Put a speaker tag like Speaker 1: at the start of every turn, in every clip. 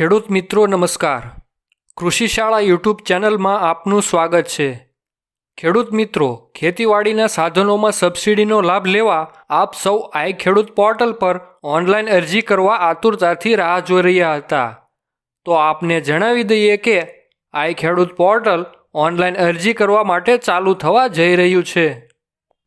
Speaker 1: ખેડૂત મિત્રો, નમસ્કાર. કૃષિ શાળા યુટ્યુબ ચેનલમાં આપનું સ્વાગત છે. ખેડૂત મિત્રો, ખેતીવાડીના સાધનોમાં સબસિડીનો લાભ લેવા આપ સૌ આઈ ખેડૂત પોર્ટલ પર ઓનલાઈન અરજી કરવા આતુરતાથી રાહ જોઈ રહ્યા હતા. તો આપને જણાવી દઈએ કે આઈ ખેડૂત પોર્ટલ ઓનલાઈન અરજી કરવા માટે ચાલુ થવા જઈ રહ્યું છે.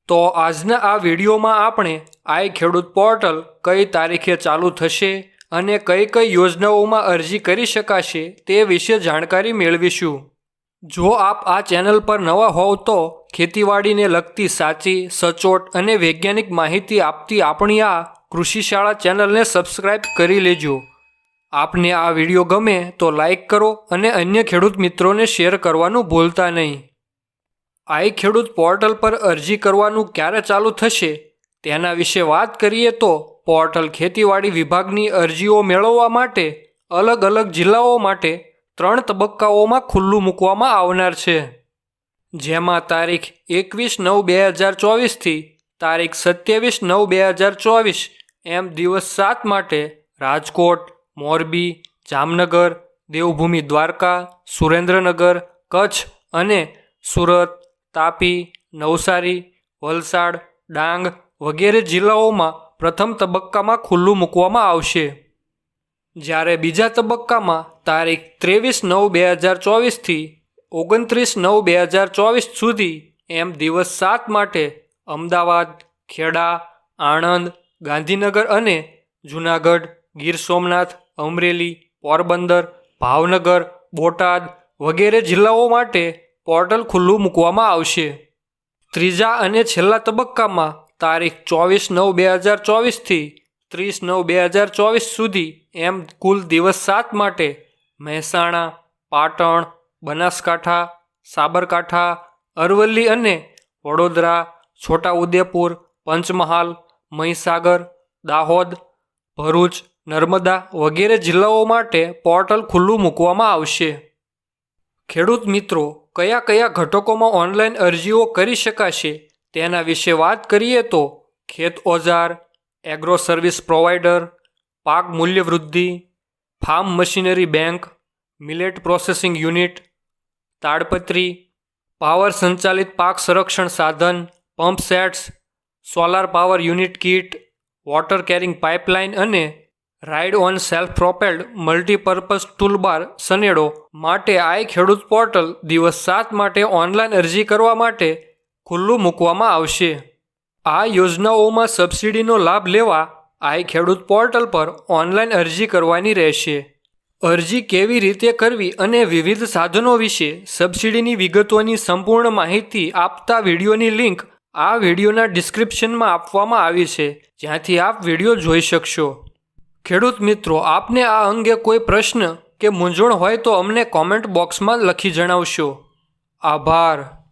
Speaker 1: તો આજના આ વિડીયોમાં આપણે આઈ ખેડૂત પોર્ટલ કઈ તારીખે ચાલુ થશે અને કઈ કઈ યોજનાઓમાં અરજી કરી શકાશે તે વિશે જાણકારી મેળવીશું. જો આપ આ ચેનલ પર નવા હોવ તો ખેતીવાડીને લગતી સાચી, સચોટ અને વૈજ્ઞાનિક માહિતી આપતી આપણી આ કૃષિ શાળા ચેનલને સબસ્ક્રાઇબ કરી લેજો. આપને આ વીડિયો ગમે તો લાઈક કરો અને અન્ય ખેડૂત મિત્રોને શેર કરવાનું ભૂલતા નહીં. આઈ ખેડૂત પોર્ટલ પર અરજી કરવાનું ક્યારે ચાલુ થશે તેના વિશે વાત કરીએ તો પોર્ટલ ખેતીવાડી વિભાગની અરજીઓ મેળવવા માટે અલગ અલગ જિલ્લાઓ માટે ત્રણ તબક્કાઓમાં ખુલ્લું મૂકવામાં આવનાર છે. જેમાં તારીખ એકવીસ નવ બે હજાર ચોવીસથી તારીખ સત્યાવીસ નવ બે હજાર ચોવીસ એમ દિવસ સાત માટે રાજકોટ, મોરબી, જામનગર, દેવભૂમિ દ્વારકા, સુરેન્દ્રનગર, કચ્છ અને સુરત, તાપી, નવસારી, વલસાડ, ડાંગ વગેરે જિલ્લાઓમાં પ્રથમ તબક્કામાં ખુલ્લું મૂકવામાં આવશે. જ્યારે બીજા તબક્કામાં તારીખ ત્રેવીસ નવ બે હજાર ચોવીસથી ઓગણત્રીસ નવ બે હજાર ચોવીસ સુધી એમ દિવસ સાત માટે અમદાવાદ, ખેડા, આણંદ, ગાંધીનગર અને જૂનાગઢ, ગીર સોમનાથ, અમરેલી, પોરબંદર, ભાવનગર, બોટાદ વગેરે જિલ્લાઓ માટે પોર્ટલ ખુલ્લું મૂકવામાં આવશે. ત્રીજા અને છેલ્લા તબક્કામાં તારીખ ચોવીસ નવ બે હજાર ચોવીસથી ત્રીસ નવ બે હજાર ચોવીસ સુધી એમ કુલ દિવસ સાત માટે મહેસાણા, પાટણ, બનાસકાંઠા, સાબરકાંઠા, અરવલ્લી અને વડોદરા, છોટાઉદેપુર, પંચમહાલ, મહીસાગર, દાહોદ, ભરૂચ, નર્મદા વગેરે જિલ્લાઓ માટે પોર્ટલ ખુલ્લું મૂકવામાં આવશે. ખેડૂત મિત્રો, કયા કયા ઘટકોમાં ઓનલાઈન અરજીઓ કરી શકાશે? તેના વિશે વાત કરીએ તો ખેત ઓજાર એગ્રો સર્વિસ પ્રોવાઈડર પાક મૂલ્ય વૃદ્ધિ farm machinery bank millet processing unit તાડપત્રી power સંચાલિત પાક સંરક્ષણ સાધન pump sets solar power unit kit water carrying pipeline અને ride on self propelled multipurpose toolbar Sanedo માટે આઈ ખેડૂત પોર્ટલ દિવસ સાત માટે ઓનલાઈન અરજી કરવા માટે ખુલ્લું મૂકવામાં આવશે. આ યોજનાઓમાં સબસિડીનો લાભ લેવા આઈ ખેડૂત પોર્ટલ પર ઓનલાઈન અરજી કરવાની રહેશે. અરજી કેવી રીતે કરવી અને વિવિધ સાધનો વિશે સબસિડીની વિગતોની સંપૂર્ણ માહિતી આપતા વિડીયોની લિંક આ વિડીયોના ડિસ્ક્રિપ્શનમાં આપવામાં આવી છે. જ્યાંથી આપ વીડિયો જોઈ શકશો. ખેડૂત મિત્રો, આપને આ અંગે કોઈ પ્રશ્ન કે મૂંઝવણ હોય તો અમને કોમેન્ટ બોક્સમાં લખી જણાવશો. આભાર.